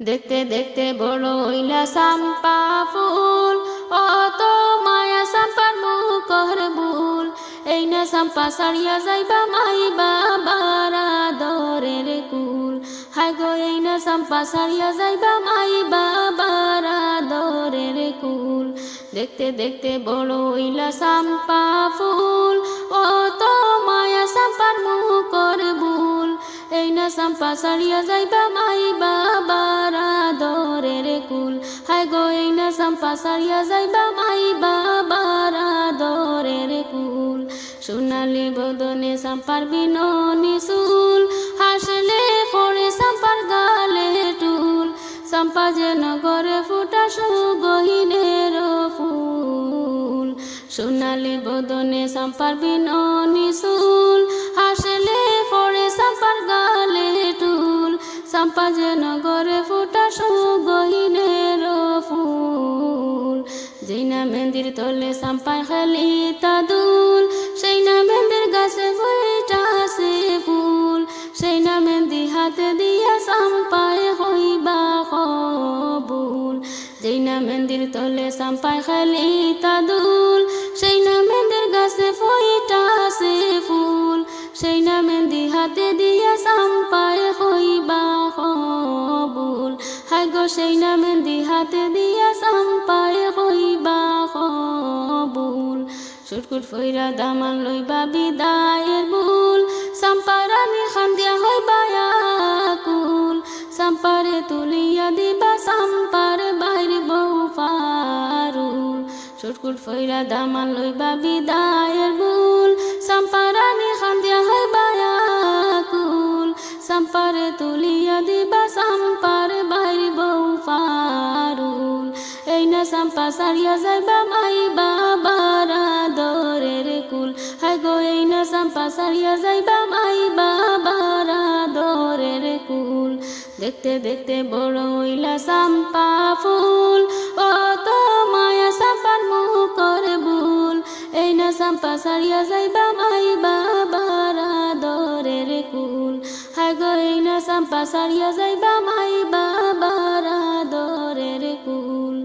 দেখতে দেখতে বড় হইলা সাম্পা ফুল। অত মায়া সাম্পার মুখর ভুল এই না সাম্পা সারিয়া যাইবা মাইবা বারা দরের কুল। হাই গো, এই না সাম্পা সারিয়া যাইবা মাইবা বারা দরের কুল। দেখতে দেখতে বড় হইলা সাম্পা ফুল। অত সাম্পা সারিয়া যাইবা, মাইবা বারা দরের কুল। হাই গো, এই সাম্পা সারিয়া যাইবা, মাইবা বারা দরের কুল। সোনালি বদনে সাম্পার বিননি সুল হাসলে পড়ে সাম্পার গালে টুল। সাম্পা যেন গড়ে ফুটা সুগহিনের ফুল। সোনালি বদনে সাম্পার বিননি সুল হাসলে পড়ে সাম্পার গালে যেন গড়ে ফুটা সুগহিনের ফুল। যেই না মেহেন্দির তলে সাম্পায় খালি তাদুল, সেই না মেহেন্দির গাছে বইটাছে ফুল। সেই না মেহেন্দি হাতে দিয়া সাম্পায় হইবা কবুল। যেই না মেহেন্দির তলে সাম্পায় খালি তাদুল হাতে দিয়া সাম্পায় হইবা কবুল। হাই গো সেই না মেহেন্দি হাতে দিয়া সাম্পায় হইবা কবুল। সুটকুট ফইরা দামান লইবা বিদায়ের ভুল সাম্পারানি খান দিয়া হইবা কুল সাম্পারে তুলিয়া দিবা সাম্পার বাইর বউ ফারুল। সুটকুট ফইরা দামান লইবা বিদায়ের ভুল সাম্পারানি খান সাম্পা সারিয়া যাইবা মাইবা বারা দরের কুল। হাই গো, এই না সাম্পা সারিয়া যাইবা মাইবা বারা দরের কুল। দেখতে দেখতে বড় হইলা সাম্পা ফুল। ও তো মায়া সাম্পার মুখর ভুল। এই না সাম্পা সারিয়া যাইবা মাইবা বারা দরের কুল। হাই গো, এই না সাম্পা সারিয়া যাইবা মাইবা